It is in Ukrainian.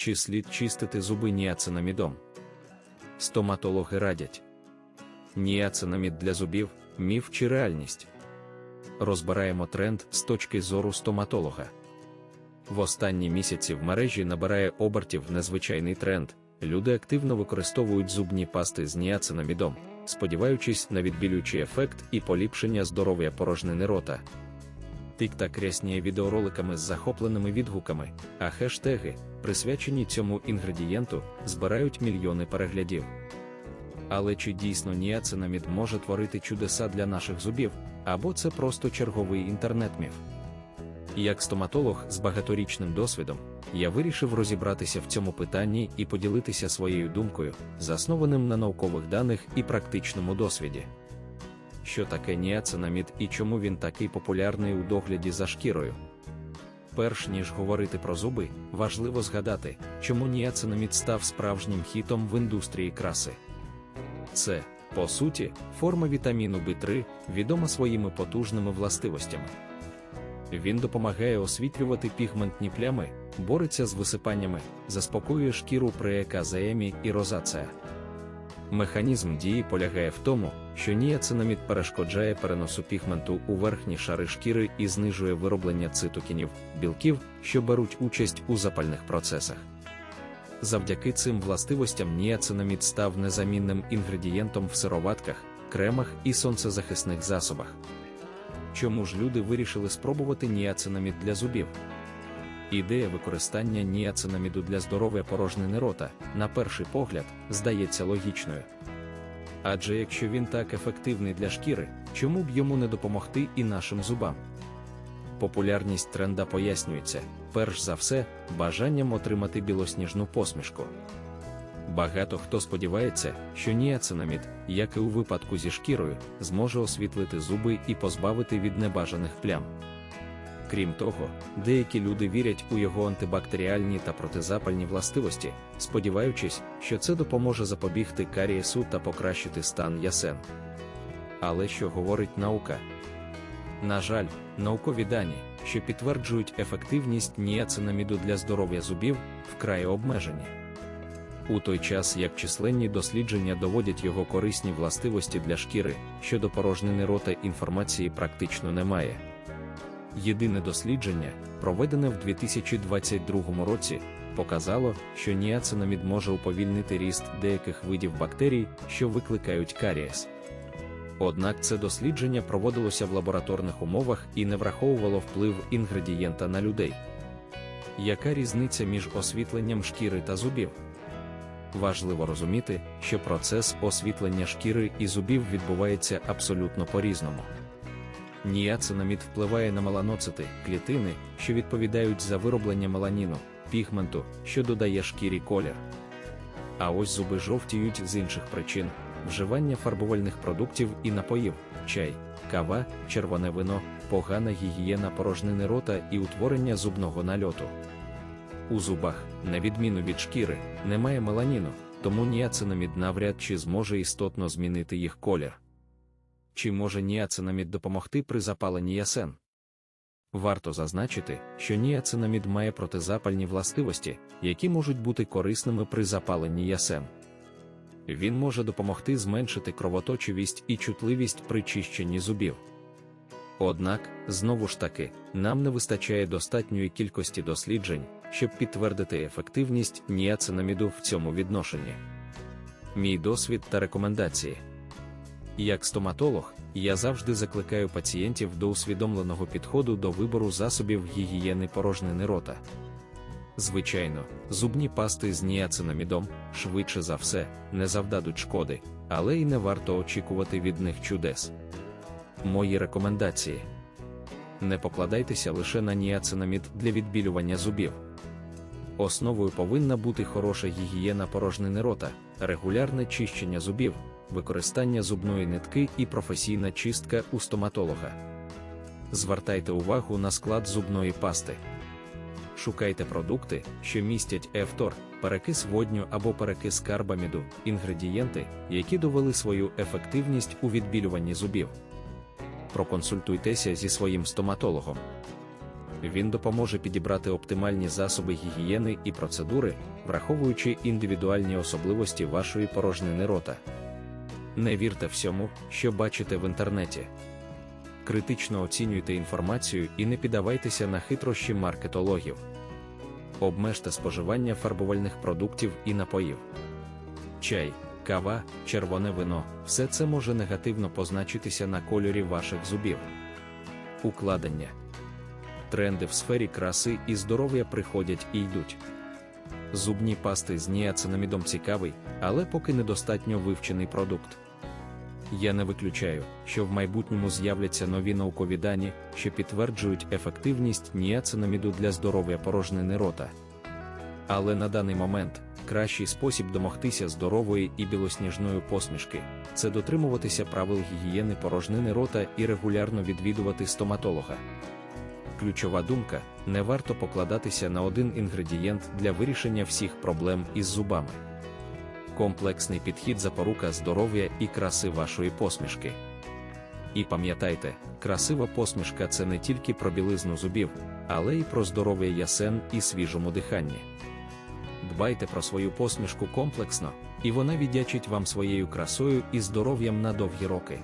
Чи слід чистити зуби ніацинамідом? Стоматологи радять. Ніацинамід для зубів міф чи реальність. Розбираємо тренд з точки зору стоматолога. В останні місяці в мережі набирає обертів незвичайний тренд. Люди активно використовують зубні пасти з ніацинамідом, сподіваючись на відбілюючий ефект і поліпшення здоров'я порожнини рота. Тик-так рясніє відеороликами з захопленими відгуками, а хештеги, присвячені цьому інгредієнту, збирають мільйони переглядів. Але чи дійсно ніацинамід може творити чудеса для наших зубів, або це просто черговий інтернет-міф? Як стоматолог з багаторічним досвідом, я вирішив розібратися в цьому питанні і поділитися своєю думкою, заснованим на наукових даних і практичному досвіді. Що таке ніацинамід і чому він такий популярний у догляді за шкірою? Перш ніж говорити про зуби, важливо згадати, чому ніацинамід став справжнім хітом в індустрії краси. Це, по суті, форма вітаміну В3, відома своїми потужними властивостями. Він допомагає освітлювати пігментні плями, бореться з висипаннями, заспокоює шкіру при еказеємі і розацея. Механізм дії полягає в тому, що ніацинамід перешкоджає переносу пігменту у верхні шари шкіри і знижує вироблення цитокінів, білків, що беруть участь у запальних процесах. Завдяки цим властивостям ніацинамід став незамінним інгредієнтом в сироватках, кремах і сонцезахисних засобах. Чому ж люди вирішили спробувати ніацинамід для зубів? Ідея використання ніацинаміду для здоров'я порожнини рота, на перший погляд, здається логічною. Адже якщо він так ефективний для шкіри, чому б йому не допомогти і нашим зубам? Популярність тренда пояснюється, перш за все, бажанням отримати білосніжну посмішку. Багато хто сподівається, що ніацинамід, як і у випадку зі шкірою, зможе освітлити зуби і позбавити від небажаних плям. Крім того, деякі люди вірять у його антибактеріальні та протизапальні властивості, сподіваючись, що це допоможе запобігти карієсу та покращити стан ясен. Але що говорить наука? На жаль, наукові дані, що підтверджують ефективність ніацинаміду для здоров'я зубів, вкрай обмежені. У той час як численні дослідження доводять його корисні властивості для шкіри, щодо порожнини рота інформації практично немає. Єдине дослідження, проведене в 2022 році, показало, що ніацинамід може уповільнити ріст деяких видів бактерій, що викликають карієс. Однак це дослідження проводилося в лабораторних умовах і не враховувало вплив інгредієнта на людей. Яка різниця між освітленням шкіри та зубів? Важливо розуміти, що процес освітлення шкіри і зубів відбувається абсолютно по-різному. Ніацинамід впливає на меланоцити, клітини, що відповідають за вироблення меланіну, пігменту, що додає шкірі колір. А ось зуби жовтіють з інших причин: вживання фарбувальних продуктів і напоїв, чай, кава, червоне вино, погана гігієна порожнини рота і утворення зубного нальоту. У зубах, на відміну від шкіри, немає меланіну, тому ніацинамід навряд чи зможе істотно змінити їх колір. Чи може ніацинамід допомогти при запаленні ясен? Варто зазначити, що ніацинамід має протизапальні властивості, які можуть бути корисними при запаленні ясен. Він може допомогти зменшити кровоточивість і чутливість при чищенні зубів. Однак, знову ж таки, нам не вистачає достатньої кількості досліджень, щоб підтвердити ефективність ніацинаміду в цьому відношенні. Мій досвід та рекомендації. Як стоматолог, я завжди закликаю пацієнтів до усвідомленого підходу до вибору засобів гігієни порожнини рота. Звичайно, зубні пасти з ніацинамідом, швидше за все, не завдадуть шкоди, але й не варто очікувати від них чудес. Мої рекомендації: не покладайтеся лише на ніацинамід для відбілювання зубів. Основою повинна бути хороша гігієна порожнини рота, регулярне чищення зубів, використання зубної нитки і професійна чистка у стоматолога. Звертайте увагу на склад зубної пасти. Шукайте продукти, що містять ефтор, перекис водню або перекис карбаміду, інгредієнти, які довели свою ефективність у відбілюванні зубів. Проконсультуйтеся зі своїм стоматологом. Він допоможе підібрати оптимальні засоби гігієни і процедури, враховуючи індивідуальні особливості вашої порожнини рота. Не вірте всьому, що бачите в інтернеті. Критично оцінюйте інформацію і не піддавайтеся на хитрощі маркетологів. Обмежте споживання фарбувальних продуктів і напоїв. Чай, кава, червоне вино все це може негативно позначитися на кольорі ваших зубів. Укладення. Тренди в сфері краси і здоров'я приходять і йдуть. Зубні пасти з ніацинамідом цікавий, але поки недостатньо вивчений продукт. Я не виключаю, що в майбутньому з'являться нові наукові дані, що підтверджують ефективність ніацинаміду для здоров'я порожнини рота. Але на даний момент кращий спосіб домогтися здорової і білосніжної посмішки це дотримуватися правил гігієни порожнини рота і регулярно відвідувати стоматолога. Ключова думка: не варто покладатися на один інгредієнт для вирішення всіх проблем із зубами. Комплексний підхід запорука здоров'я і краси вашої посмішки. І пам'ятайте, красива посмішка це не тільки про білизну зубів, але й про здоров'я ясен і свіжому диханні. Дбайте про свою посмішку комплексно, і вона віддячить вам своєю красою і здоров'ям на довгі роки.